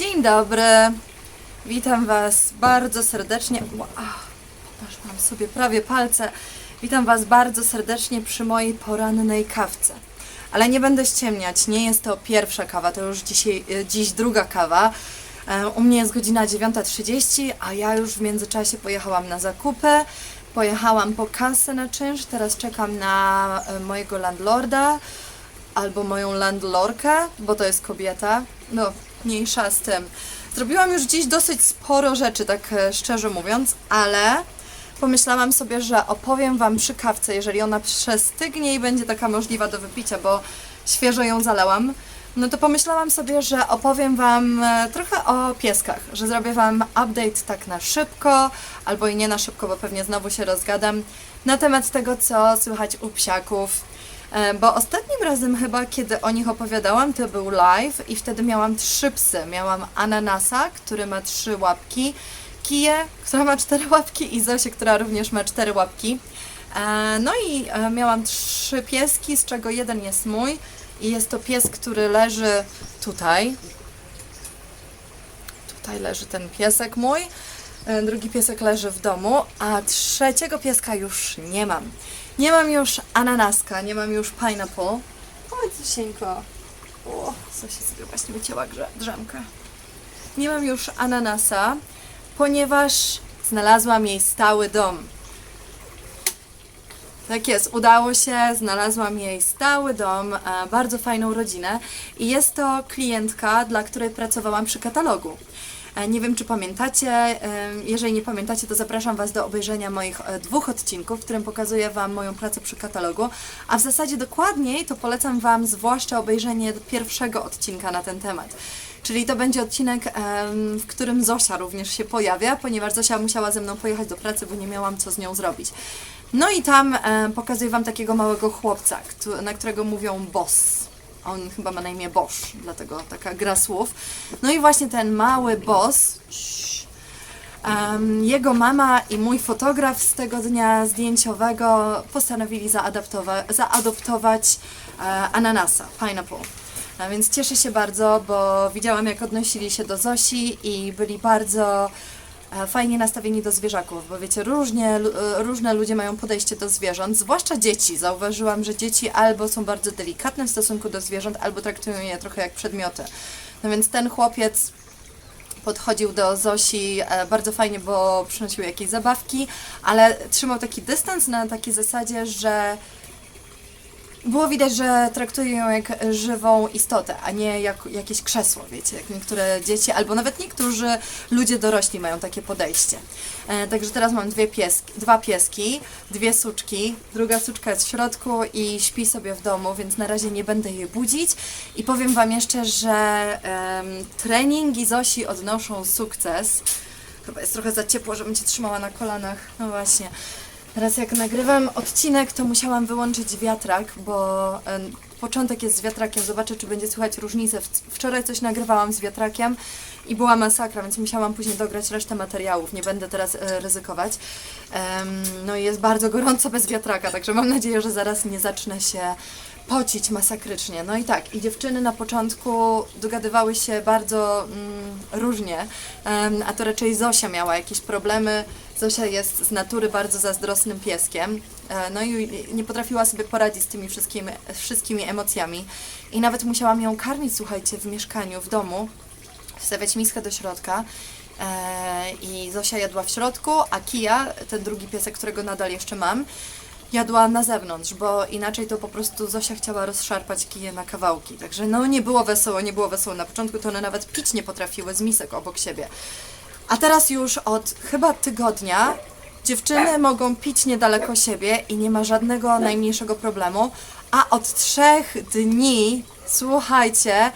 Dzień dobry. Witam Was bardzo serdecznie. Aż mam sobie prawie palce. Witam Was bardzo serdecznie przy mojej porannej kawce. Ale nie będę ściemniać, nie jest to pierwsza kawa, to już dzisiaj, e, dziś druga kawa. E, U mnie jest godzina 9.30, a ja już w międzyczasie pojechałam na zakupy, pojechałam po kasę na czynsz, teraz czekam na e, mojego landlorda albo moją landlorkę, bo to jest kobieta. No, mniejsza z tym. Zrobiłam już dziś dosyć sporo rzeczy, tak e, szczerze mówiąc, ale pomyślałam sobie, że opowiem Wam przy kawce, jeżeli ona przestygnie i będzie taka możliwa do wypicia, bo świeżo ją zalałam. No to pomyślałam sobie, że opowiem Wam e, trochę o pieskach, że zrobię Wam update tak na szybko, albo i nie na szybko, bo pewnie znowu się rozgadam, na temat tego, co słychać u psiaków. E, Bo ostatnim razem chyba, kiedy o nich opowiadałam, to był live i wtedy miałam trzy psy. Miałam Ananasa, który ma trzy łapki, Kiję, która ma cztery łapki i Zosię, która również ma cztery łapki. E, No i e, miałam trzy pieski, z czego jeden jest mój i jest to pies, który leży tutaj. Tutaj leży ten piesek mój. Drugi piesek leży w domu, a trzeciego pieska już nie mam. Nie mam już ananaska, nie mam już pineapple. Chodź, Zosieńko. O, Zosia sobie właśnie wycięła drzemkę. Nie mam już ananasa, ponieważ znalazłam jej stały dom. Tak jest, udało się, znalazłam jej stały dom, e, bardzo fajną rodzinę i jest to klientka, dla której pracowałam przy katalogu. E, Nie wiem, czy pamiętacie. Jeżeli nie pamiętacie, to zapraszam Was do obejrzenia moich e, dwóch odcinków, w którym pokazuję Wam moją pracę przy katalogu. A w zasadzie dokładniej to polecam Wam zwłaszcza obejrzenie pierwszego odcinka na ten temat. Czyli to będzie odcinek, w którym Zosia również się pojawia, ponieważ Zosia musiała ze mną pojechać do pracy, bo nie miałam co z nią zrobić. No i tam pokazuję Wam takiego małego chłopca, na którego mówią boss. On chyba ma na imię Bosch, dlatego taka gra słów. No i właśnie ten mały boss, em, jego mama i mój fotograf z tego dnia zdjęciowego postanowili zaadoptować e, ananasa, pineapple. A więc cieszę się bardzo, bo widziałam jak odnosili się do Zosi i byli bardzo fajnie nastawieni do zwierzaków, bo wiecie, różnie, e, różne ludzie mają podejście do zwierząt, zwłaszcza dzieci. Zauważyłam, że dzieci albo są bardzo delikatne w stosunku do zwierząt, albo traktują je trochę jak przedmioty. No więc ten chłopiec podchodził do Zosi e, bardzo fajnie, bo przynosił jakieś zabawki, ale trzymał taki dystans na takiej zasadzie, że było widać, że traktuje ją jak żywą istotę, a nie jak jakieś krzesło, wiecie, jak niektóre dzieci, albo nawet niektórzy ludzie dorośli mają takie podejście. E, także teraz mam dwie pieski, dwa pieski, dwie suczki, druga suczka jest w środku i śpi sobie w domu, więc na razie nie będę jej budzić. I powiem Wam jeszcze, że em, treningi Zosi odnoszą sukces. Chyba jest trochę za ciepło, żebym Cię trzymała na kolanach. No właśnie. Teraz jak nagrywam odcinek, to musiałam wyłączyć wiatrak, bo em, początek jest z wiatrakiem. Zobaczę, czy będzie słychać różnicę. Wczoraj coś nagrywałam z wiatrakiem i była masakra, więc musiałam później dograć resztę materiałów. Nie będę teraz e, ryzykować. Em, no i jest bardzo gorąco bez wiatraka, także mam nadzieję, że zaraz nie zacznę się pocić masakrycznie. No i tak, i dziewczyny na początku dogadywały się bardzo mm, różnie, em, a to raczej Zosia miała jakieś problemy. Zosia jest z natury bardzo zazdrosnym pieskiem, e, no i nie potrafiła sobie poradzić z tymi wszystkimi, wszystkimi emocjami. I nawet musiałam ją karmić, słuchajcie, w mieszkaniu, w domu, wstawiać miskę do środka. E, I Zosia jadła w środku, a Kija, ten drugi piesek, którego nadal jeszcze mam, jadła na zewnątrz, bo inaczej to po prostu Zosia chciała rozszarpać kije na kawałki. Także no nie było wesoło, nie było wesoło. Na początku to one nawet pić nie potrafiły z misek obok siebie. A teraz już od chyba tygodnia dziewczyny mogą pić niedaleko siebie i nie ma żadnego najmniejszego problemu. A od trzech dni, słuchajcie,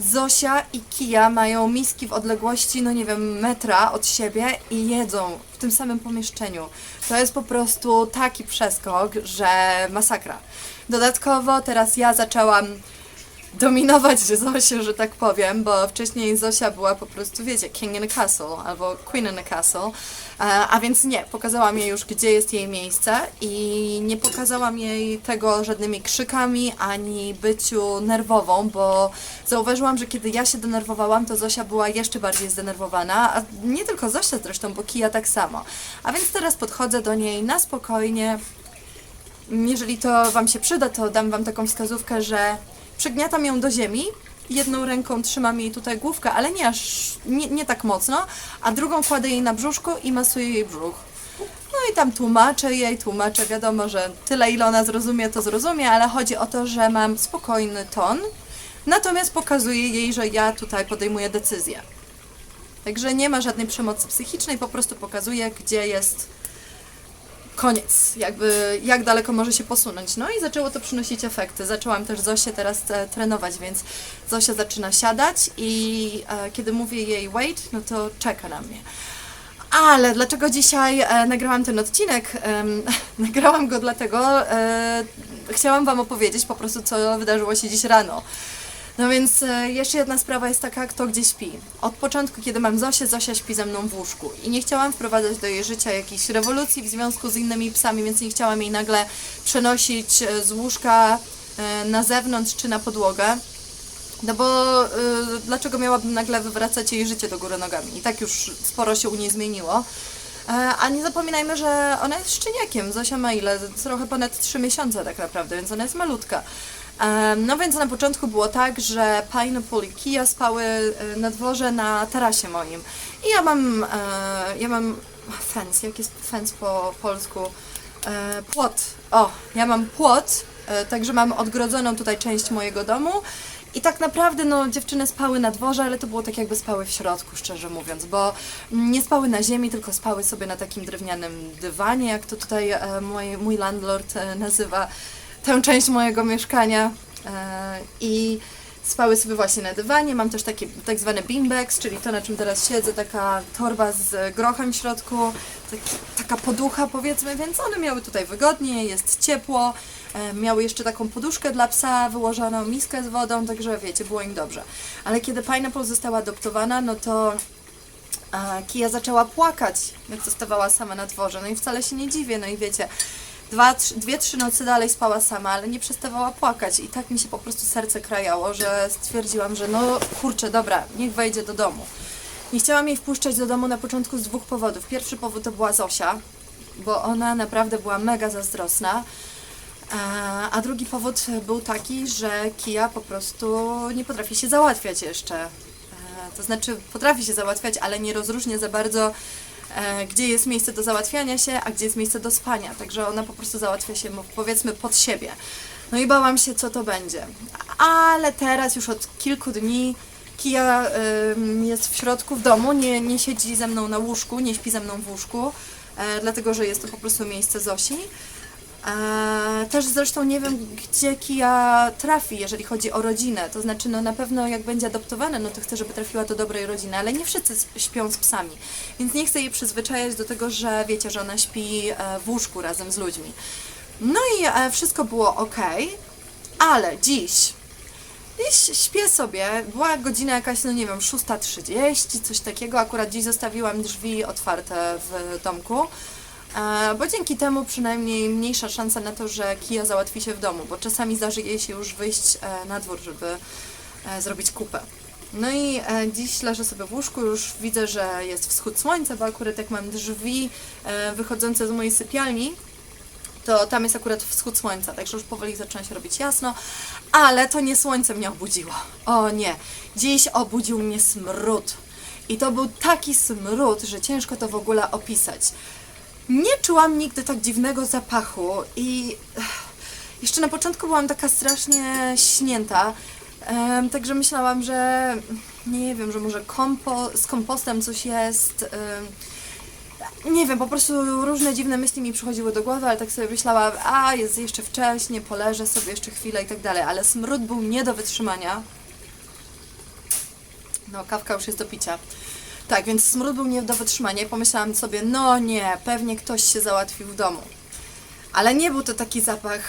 Zosia i Kija mają miski w odległości, no nie wiem, metra od siebie i jedzą w tym samym pomieszczeniu. To jest po prostu taki przeskok, że masakra. Dodatkowo teraz ja zaczęłam dominować Zosię, że tak powiem, bo wcześniej Zosia była po prostu, wiecie, king in a castle albo queen in a castle, e, a więc nie, pokazałam jej już, gdzie jest jej miejsce i nie pokazałam jej tego żadnymi krzykami ani byciu nerwową, bo zauważyłam, że kiedy ja się denerwowałam, to Zosia była jeszcze bardziej zdenerwowana, a nie tylko Zosia zresztą, bo Kija tak samo. A więc teraz podchodzę do niej na spokojnie, jeżeli to Wam się przyda, to dam Wam taką wskazówkę, że przygniatam ją do ziemi, jedną ręką trzymam jej tutaj główkę, ale nie aż, nie, nie tak mocno, a drugą kładę jej na brzuszku i masuję jej brzuch. No i tam tłumaczę jej, tłumaczę, wiadomo, że tyle ile ona zrozumie, to zrozumie, ale chodzi o to, że mam spokojny ton, natomiast pokazuję jej, że ja tutaj podejmuję decyzję. Także nie ma żadnej przemocy psychicznej, po prostu pokazuję, gdzie jest koniec, jakby jak daleko może się posunąć. No i zaczęło to przynosić efekty. Zaczęłam też Zosię teraz e, trenować, więc Zosia zaczyna siadać i e, kiedy mówię jej wait, no to czeka na mnie. Ale dlaczego dzisiaj e, nagrałam ten odcinek? Em, nagrałam go dlatego, e, chciałam Wam opowiedzieć po prostu, co wydarzyło się dziś rano. No więc e, jeszcze jedna sprawa jest taka, kto gdzie śpi. Od początku, kiedy mam Zosię, Zosia śpi ze mną w łóżku. I nie chciałam wprowadzać do jej życia jakiejś rewolucji w związku z innymi psami, więc nie chciałam jej nagle przenosić e, z łóżka e, na zewnątrz czy na podłogę. No bo y, dlaczego miałabym nagle wywracać jej życie do góry nogami? I tak już sporo się u niej zmieniło. E, A nie zapominajmy, że ona jest szczeniakiem. Zosia ma ile? Trochę ponad 3 miesiące tak naprawdę, więc ona jest malutka. No więc na początku było tak, że Pineapple i Kia spały e, na dworze na tarasie moim. I ja mam, e, ja mam fence, jak jest fence po polsku? E, Płot. O, ja mam płot, także mam odgrodzoną tutaj część mojego domu. I tak naprawdę, no, dziewczyny spały na dworze, ale to było tak jakby spały w środku, szczerze mówiąc, bo mm, nie spały na ziemi, tylko spały sobie na takim drewnianym dywanie, jak to tutaj mój, mój landlord nazywa tę część mojego mieszkania. E, I spały sobie właśnie na dywanie. Mam też takie tak zwane beanbags, czyli to, na czym teraz siedzę, taka torba z grochem w środku, tak, taka poducha powiedzmy, więc one miały tutaj wygodnie, jest ciepło. E, Miały jeszcze taką poduszkę dla psa, wyłożoną miskę z wodą, także wiecie, było im dobrze. Ale kiedy Pineapple została adoptowana, no to a Kija zaczęła płakać, jak zostawała sama na dworze. No i wcale się nie dziwię, no i wiecie, dwa, trzy, dwie, trzy nocy dalej spała sama, ale nie przestawała płakać. I tak mi się po prostu serce krajało, że stwierdziłam, że no kurczę, dobra, niech wejdzie do domu. Nie chciałam jej wpuszczać do domu na początku z dwóch powodów. Pierwszy powód to była Zosia, bo ona naprawdę była mega zazdrosna. A, a drugi powód był taki, że Kia po prostu nie potrafi się załatwiać jeszcze. E, To znaczy potrafi się załatwiać, ale nie rozróżnia za bardzo, e, gdzie jest miejsce do załatwiania się, a gdzie jest miejsce do spania. Także ona po prostu załatwia się, powiedzmy, pod siebie. No i bałam się, co to będzie. Ale teraz już od kilku dni ym, jest w środku w domu, nie, nie siedzi ze mną na łóżku, nie śpi ze mną w łóżku, e, dlatego że jest to po prostu miejsce Zosi. E, też zresztą nie wiem, gdzie Kia trafi, jeżeli chodzi o rodzinę. To znaczy, no na pewno jak będzie adoptowana, no to chcę, żeby trafiła do dobrej rodziny, ale nie wszyscy śpią z psami. Więc nie chcę jej przyzwyczajać do tego, że wiecie, że ona śpi e, w łóżku razem z ludźmi. No i e, wszystko było ok, ale dziś Dziś śpię sobie, była godzina jakaś, no nie wiem, 6.30, coś takiego. Akurat dziś zostawiłam drzwi otwarte w domku, bo dzięki temu przynajmniej mniejsza szansa na to, że Kia załatwi się w domu, bo czasami zdarzy jej się już wyjść e, na dwór, żeby e, zrobić kupę. No i e, dziś leżę sobie w łóżku, już widzę, że jest wschód słońca, bo akurat jak mam drzwi wychodzące z mojej sypialni, to tam jest akurat wschód słońca, także już powoli zaczyna się robić jasno, ale to nie słońce mnie obudziło. O nie, dziś obudził mnie smród. I to był taki smród, że ciężko to w ogóle opisać. Nie czułam nigdy tak dziwnego zapachu i ech, jeszcze na początku byłam taka strasznie śnięta, em, także myślałam, że nie wiem, że może kompo, z kompostem coś jest. em, nie wiem, po prostu różne dziwne myśli mi przychodziły do głowy, ale tak sobie myślałam, a jest jeszcze wcześnie, poleżę sobie jeszcze chwilę i tak dalej, ale smród był nie do wytrzymania. No, kawka już jest do picia. Tak, więc smród był nie do wytrzymania pomyślałam sobie, no nie, pewnie ktoś się załatwił w domu. Ale nie był to taki zapach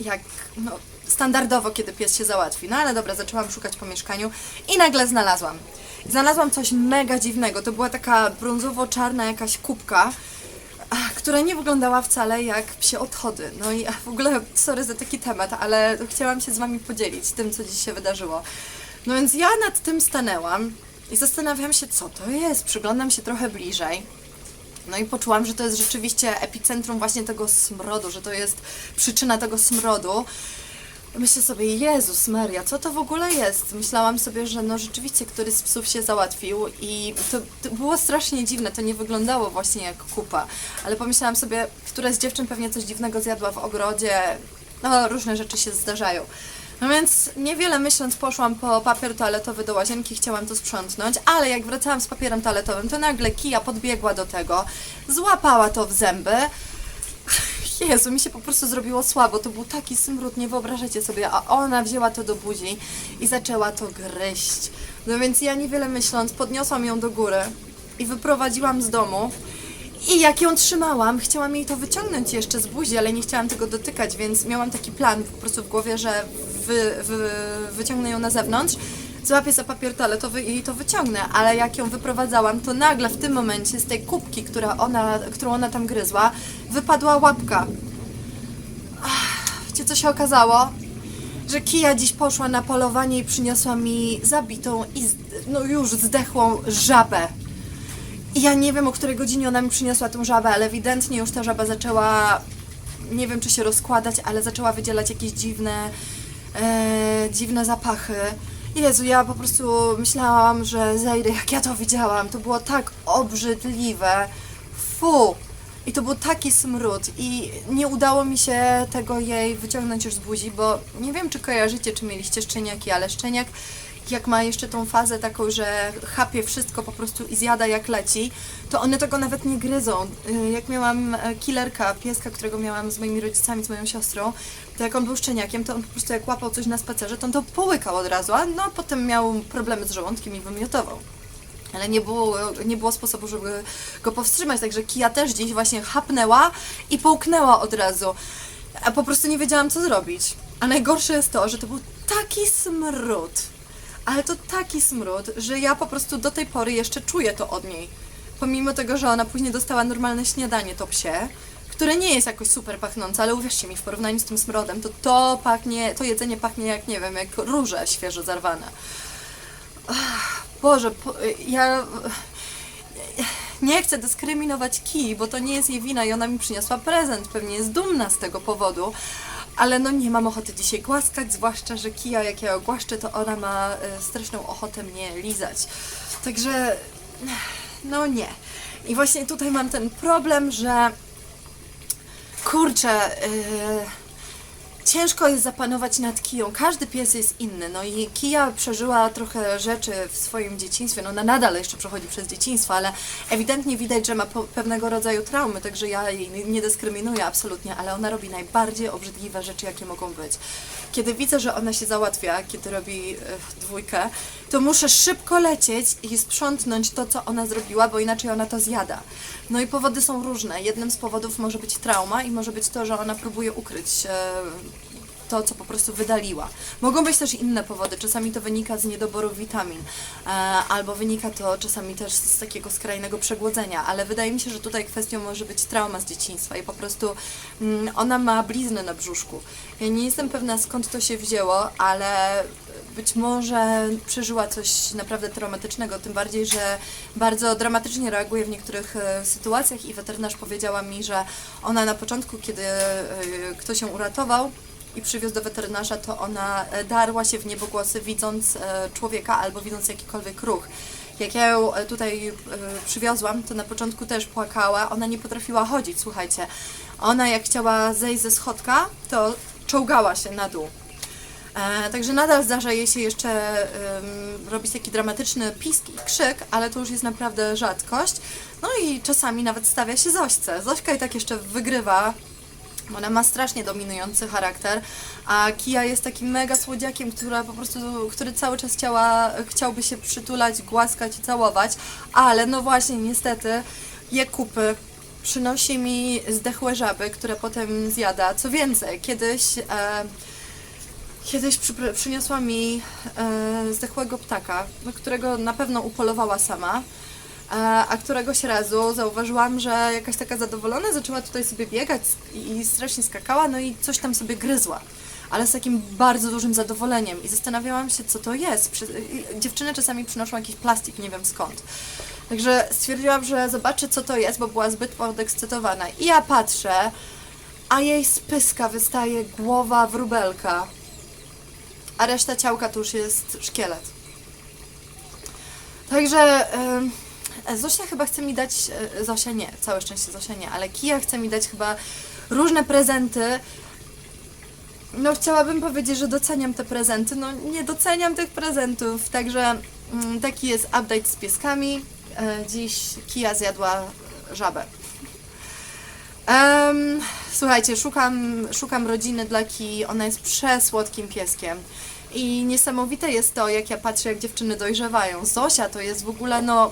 jak, no, standardowo, kiedy pies się załatwi. No ale dobra, zaczęłam szukać po mieszkaniu i nagle znalazłam. Znalazłam coś mega dziwnego. To była taka brązowo-czarna jakaś kubka, która nie wyglądała wcale jak psie odchody. No i w ogóle, sorry za taki temat, ale chciałam się z Wami podzielić tym, co dziś się wydarzyło. No więc ja nad tym stanęłam i zastanawiam się, co to jest. Przyglądam się trochę bliżej. No i poczułam, że to jest rzeczywiście epicentrum właśnie tego smrodu, że to jest przyczyna tego smrodu. Myślę sobie, Jezus Maria, co to w ogóle jest? Myślałam sobie, że no rzeczywiście któryś z psów się załatwił i to, to było strasznie dziwne, to nie wyglądało właśnie jak kupa. Ale pomyślałam sobie, któraś z dziewczyn pewnie coś dziwnego zjadła w ogrodzie. No, różne rzeczy się zdarzają. No więc niewiele myśląc poszłam po papier toaletowy do łazienki, chciałam to sprzątnąć, ale jak wracałam z papierem toaletowym, to nagle Kija podbiegła do tego, złapała to w zęby. Jezu, mi się po prostu zrobiło słabo, to był taki smród, nie wyobrażacie sobie, a ona wzięła to do buzi i zaczęła to gryźć. No więc ja niewiele myśląc, podniosłam ją do góry i wyprowadziłam z domu. I jak ją trzymałam, chciałam jej to wyciągnąć jeszcze z buzi, ale nie chciałam tego dotykać, więc miałam taki plan po prostu w głowie, że wy, wy, wyciągnę ją na zewnątrz, złapię za papier toaletowy i to wyciągnę, ale jak ją wyprowadzałam, to nagle w tym momencie z tej kubki, która ona, którą ona tam gryzła, wypadła łapka. Ach, Wiecie co się okazało? Że Kija dziś poszła na polowanie i przyniosła mi zabitą i no już zdechłą żabę. I ja nie wiem, o której godzinie ona mi przyniosła tą żabę, ale ewidentnie już ta żaba zaczęła, nie wiem czy się rozkładać, ale zaczęła wydzielać jakieś dziwne, e, dziwne zapachy. Jezu, ja po prostu myślałam, że zejdę, jak ja to widziałam. To było tak obrzydliwe. Fu! I to był taki smród i nie udało mi się tego jej wyciągnąć już z buzi, bo nie wiem, czy kojarzycie, czy mieliście szczeniaki, ale szczeniak jak ma jeszcze tą fazę taką, że chapie wszystko po prostu i zjada jak leci, to one tego nawet nie gryzą. Y, Jak miałam e, killerka, pieska, którego miałam z moimi rodzicami, z moją siostrą, to jak on był szczeniakiem, to on po prostu jak łapał coś na spacerze, to on to połykał od razu, a no potem miał problemy z żołądkiem i wymiotował. Ale nie było, nie było sposobu, żeby go powstrzymać, także Kia też dziś właśnie chapnęła i połknęła od razu. A po prostu nie wiedziałam, co zrobić. A najgorsze jest to, że to był taki smród, ale to taki smród, że ja po prostu do tej pory jeszcze czuję to od niej. Pomimo tego, że ona później dostała normalne śniadanie, to psie, które nie jest jakoś super pachnące, ale uwierzcie mi, w porównaniu z tym smrodem, to to pachnie, to jedzenie pachnie jak, nie wiem, jak róże świeżo zarwane. Ach, Boże, po, ja nie chcę dyskryminować Ki, bo to nie jest jej wina i ona mi przyniosła prezent, pewnie jest dumna z tego powodu, ale no nie mam ochoty dzisiaj głaskać, zwłaszcza, że Kija jak ja ją głaszczę, to ona ma e, straszną ochotę mnie lizać. Także no nie. I właśnie tutaj mam ten problem, że kurczę, yy, ciężko jest zapanować nad Kiją. Każdy pies jest inny. No i Kija przeżyła trochę rzeczy w swoim dzieciństwie. No ona nadal jeszcze przechodzi przez dzieciństwo, ale ewidentnie widać, że ma pewnego rodzaju traumy, także ja jej nie dyskryminuję absolutnie, ale ona robi najbardziej obrzydliwe rzeczy, jakie mogą być. Kiedy widzę, że ona się załatwia, kiedy robi e, dwójkę, to muszę szybko lecieć i sprzątnąć to, co ona zrobiła, bo inaczej ona to zjada. No i powody są różne. Jednym z powodów może być trauma i może być to, że ona próbuje ukryć e, to, co po prostu wydaliła. Mogą być też inne powody. Czasami to wynika z niedoboru witamin, e, albo wynika to czasami też z takiego skrajnego przegłodzenia, ale wydaje mi się, że tutaj kwestią może być trauma z dzieciństwa i po prostu mm, ona ma bliznę na brzuszku. Ja nie jestem pewna skąd to się wzięło, ale być może przeżyła coś naprawdę traumatycznego, tym bardziej, że bardzo dramatycznie reaguje w niektórych e, sytuacjach i weterynarz powiedziała mi, że ona na początku, kiedy e, ktoś ją uratował, i przywiózł do weterynarza, to ona e, darła się w niebogłosy widząc e, człowieka albo widząc jakikolwiek ruch. Jak ja ją e, tutaj przywiozłam, to na początku też płakała, ona nie potrafiła chodzić, słuchajcie. Ona jak chciała zejść ze schodka, to czołgała się na dół. E, także nadal zdarza jej się jeszcze robić taki dramatyczny pisk i krzyk, ale to już jest naprawdę rzadkość. No i czasami nawet stawia się Zośce. Zośka i tak jeszcze wygrywa, ona ma strasznie dominujący charakter, a Kia jest takim mega słodziakiem, która po prostu, który cały czas chciała, chciałby się przytulać, głaskać i całować, ale no właśnie niestety je kupy, przynosi mi zdechłe żaby, które potem zjada. Co więcej, kiedyś e, kiedyś przypr- przyniosła mi e, zdechłego ptaka, którego na pewno upolowała sama, a któregoś razu zauważyłam, że jakaś taka zadowolona zaczęła tutaj sobie biegać i strasznie skakała, no i coś tam sobie gryzła. Ale z takim bardzo dużym zadowoleniem i zastanawiałam się, co to jest. Dziewczyny czasami przynoszą jakiś plastik, nie wiem skąd. Także stwierdziłam, że zobaczę, co to jest, bo była zbyt podekscytowana. I ja patrzę, a jej z pyska wystaje głowa wróbelka, a reszta ciałka to już jest szkielet. Także em, Zosia chyba chce mi dać, e, Zosia nie, całe szczęście Zosia nie, ale Kija chce mi dać chyba różne prezenty. No chciałabym powiedzieć, że doceniam te prezenty, no nie doceniam tych prezentów, także mm, taki jest update z pieskami. E, Dziś Kija zjadła żabę. Em, słuchajcie, szukam, szukam rodziny dla Ki. Ona jest przesłodkim pieskiem. I niesamowite jest to, jak ja patrzę, jak dziewczyny dojrzewają. Zosia to jest w ogóle, no,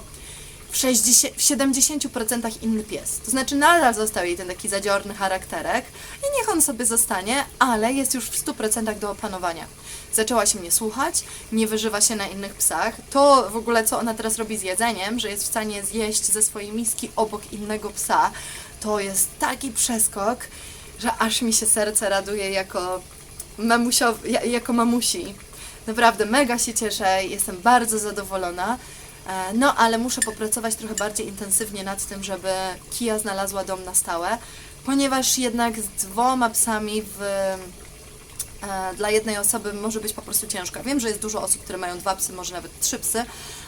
w, 60, w 70% inny pies. To znaczy, nadal został jej ten taki zadziorny charakterek i niech on sobie zostanie, ale jest już w 100% do opanowania. Zaczęła się mnie słuchać, nie wyżywa się na innych psach. To w ogóle, co ona teraz robi z jedzeniem, że jest w stanie zjeść ze swojej miski obok innego psa, to jest taki przeskok, że aż mi się serce raduje jako mamusiowi, ja- jako mamusi. Naprawdę mega się cieszę, jestem bardzo zadowolona. E, No, ale muszę popracować trochę bardziej intensywnie nad tym, żeby Kia znalazła dom na stałe, ponieważ jednak z dwoma psami w, e, dla jednej osoby może być po prostu ciężko. Wiem, że jest dużo osób, które mają dwa psy, może nawet trzy psy,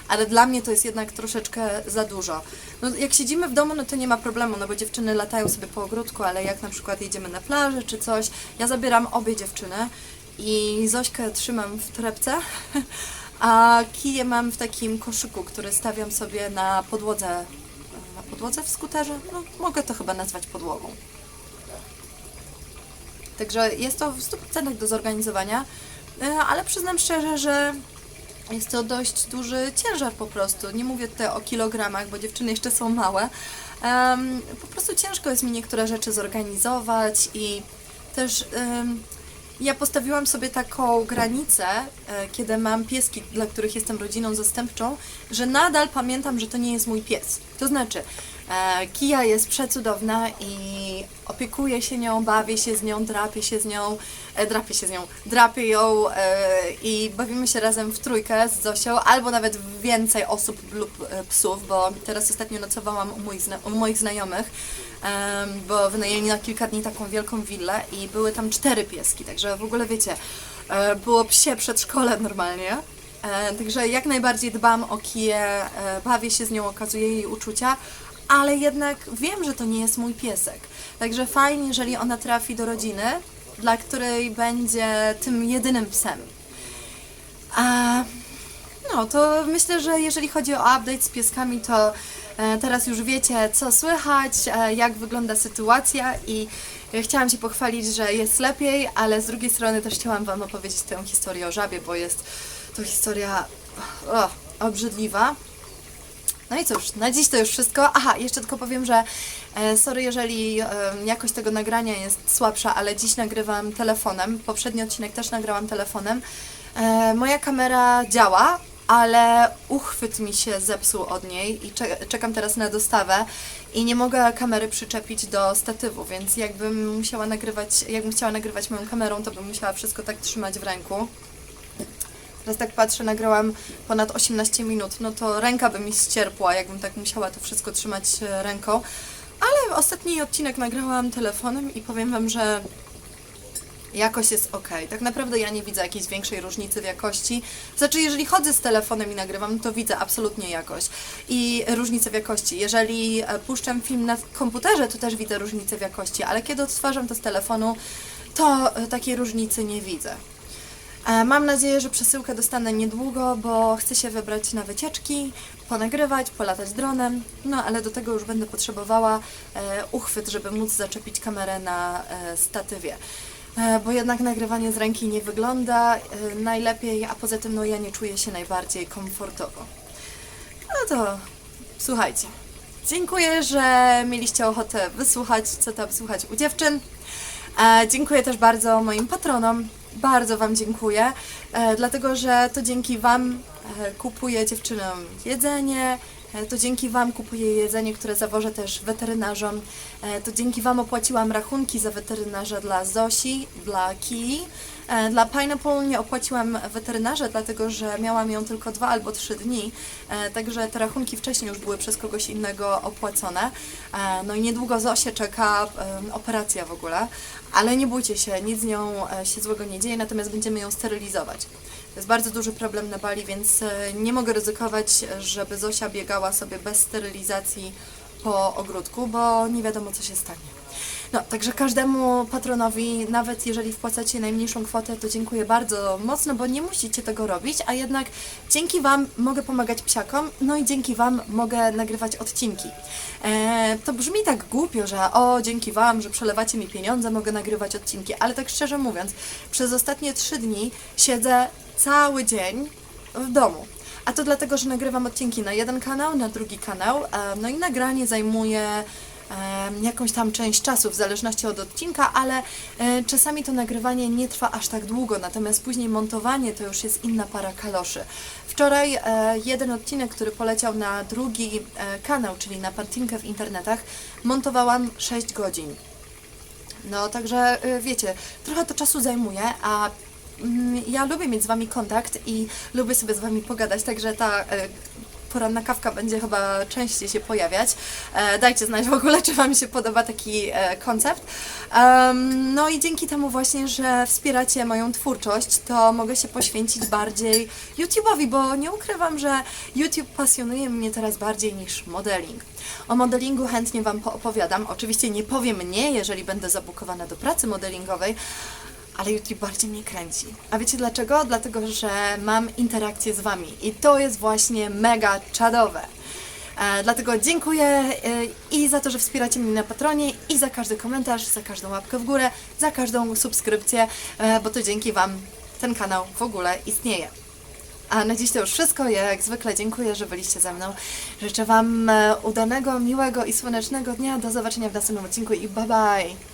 ale dla mnie to jest jednak troszeczkę za dużo. No, jak siedzimy w domu, no to nie ma problemu, no bo dziewczyny latają sobie po ogródku, ale jak na przykład jedziemy na plażę czy coś, ja zabieram obie dziewczyny i Zośkę trzymam w torebce, a kije mam w takim koszyku, który stawiam sobie na podłodze, na podłodze w skuterze, no mogę to chyba nazwać podłogą. Także jest to w 100% do zorganizowania, e, ale przyznam szczerze, że jest to dość duży ciężar po prostu. Nie mówię tutaj o kilogramach, bo dziewczyny jeszcze są małe. Em, po prostu ciężko jest mi niektóre rzeczy zorganizować i też em, ja postawiłam sobie taką granicę, e, kiedy mam pieski, dla których jestem rodziną zastępczą, że nadal pamiętam, że to nie jest mój pies. To znaczy, Kija jest przecudowna i opiekuję się nią, bawię się z nią, drapię się z nią, e, drapię się z nią, drapię ją e, i bawimy się razem w trójkę z Zosią, albo nawet więcej osób lub e, psów, bo teraz ostatnio nocowałam u moich, zna- u moich znajomych, bo wynajęli na kilka dni taką wielką willę i były tam cztery pieski, także w ogóle wiecie, e, było psie przedszkole normalnie. E, Także jak najbardziej dbam o Kiję, e, bawię się z nią, okazuję jej uczucia, ale jednak wiem, że to nie jest mój piesek. Także fajnie, jeżeli ona trafi do rodziny, dla której będzie tym jedynym psem. A, no, to myślę, że jeżeli chodzi o update z pieskami, to e, teraz już wiecie, co słychać, e, jak wygląda sytuacja i e, chciałam się pochwalić, że jest lepiej, ale z drugiej strony też chciałam Wam opowiedzieć tę historię o żabie, bo jest to historia obrzydliwa. No i cóż, na dziś to już wszystko. Aha, jeszcze tylko powiem, że e, sorry, jeżeli jakość tego nagrania jest słabsza, ale dziś nagrywam telefonem. Poprzedni odcinek też nagrałam telefonem. E, moja kamera działa, ale uchwyt mi się zepsuł od niej i cze- czekam teraz na dostawę i nie mogę kamery przyczepić do statywu, więc jakbym musiała nagrywać, jakbym chciała nagrywać moją kamerą, to bym musiała wszystko tak trzymać w ręku. Teraz tak patrzę, nagrałam ponad 18 minut, no to ręka by mi ścierpła, jakbym tak musiała to wszystko trzymać e, ręką. Ale ostatni odcinek nagrałam telefonem i powiem Wam, że jakość jest ok. Tak naprawdę ja nie widzę jakiejś większej różnicy w jakości. Znaczy, jeżeli chodzę z telefonem i nagrywam, to widzę absolutnie jakość i różnicę w jakości. Jeżeli e, puszczam film na komputerze, to też widzę różnicę w jakości, ale kiedy odtwarzam to z telefonu, to e, takiej różnicy nie widzę. E, Mam nadzieję, że przesyłkę dostanę niedługo, bo chcę się wybrać na wycieczki, ponagrywać, polatać dronem, no ale do tego już będę potrzebowała e, uchwyt, żeby móc zaczepić kamerę na e, statywie. Bo jednak nagrywanie z ręki nie wygląda najlepiej, a poza tym no ja nie czuję się najbardziej komfortowo. No to słuchajcie. Dziękuję, że mieliście ochotę wysłuchać, co tam słuchać u dziewczyn. Dziękuję też bardzo moim patronom bardzo Wam dziękuję, e, dlatego że to dzięki Wam e, kupuję dziewczynom jedzenie, to dzięki Wam kupuję jedzenie, które zawożę też weterynarzom, e, to dzięki Wam opłaciłam rachunki za weterynarza dla Zosi, dla Kii. E, Dla Pineapple nie opłaciłam weterynarza, dlatego że miałam ją tylko dwa albo trzy dni, e, także te rachunki wcześniej już były przez kogoś innego opłacone. E, No i niedługo Zosię czeka operacja w ogóle, ale nie bójcie się, nic z nią e, się złego nie dzieje, natomiast będziemy ją sterylizować. Jest bardzo duży problem na Bali, więc e, nie mogę ryzykować, żeby Zosia biegała sobie bez sterylizacji po ogródku, bo nie wiadomo co się stanie. No, także każdemu patronowi, nawet jeżeli wpłacacie najmniejszą kwotę, to dziękuję bardzo mocno, bo nie musicie tego robić, a jednak dzięki Wam mogę pomagać psiakom, no i dzięki Wam mogę nagrywać odcinki. E, to brzmi tak głupio, że o, dzięki Wam, że przelewacie mi pieniądze, mogę nagrywać odcinki, ale tak szczerze mówiąc, przez ostatnie trzy dni siedzę cały dzień w domu. A to dlatego, że nagrywam odcinki na jeden kanał, na drugi kanał, e, no i nagranie zajmuje jakąś tam część czasu, w zależności od odcinka, ale e, czasami to nagrywanie nie trwa aż tak długo, natomiast później montowanie to już jest inna para kaloszy. Wczoraj e, jeden odcinek, który poleciał na drugi e, kanał, czyli na Pantinkę w internetach, montowałam 6 godzin. No, także wiecie, trochę to czasu zajmuje, a mm, ja lubię mieć z Wami kontakt i lubię sobie z Wami pogadać, także ta poranna kawka będzie chyba częściej się pojawiać. E, Dajcie znać w ogóle, czy Wam się podoba taki e, koncept. No i dzięki temu właśnie, że wspieracie moją twórczość, to mogę się poświęcić bardziej YouTube'owi, bo nie ukrywam, że YouTube pasjonuje mnie teraz bardziej niż modeling. O modelingu chętnie Wam poopowiadam. Oczywiście nie powiem nie, jeżeli będę zabukowana do pracy modelingowej, ale YouTube bardziej mnie kręci. A wiecie dlaczego? Dlatego, że mam interakcję z Wami i to jest właśnie mega czadowe. E, dlatego dziękuję e, i za to, że wspieracie mnie na Patronie, i za każdy komentarz, za każdą łapkę w górę, za każdą subskrypcję, e, bo to dzięki Wam ten kanał w ogóle istnieje. A na dziś to już wszystko. Ja jak zwykle dziękuję, że byliście ze mną. Życzę Wam e, udanego, miłego i słonecznego dnia. Do zobaczenia w następnym odcinku i bye bye!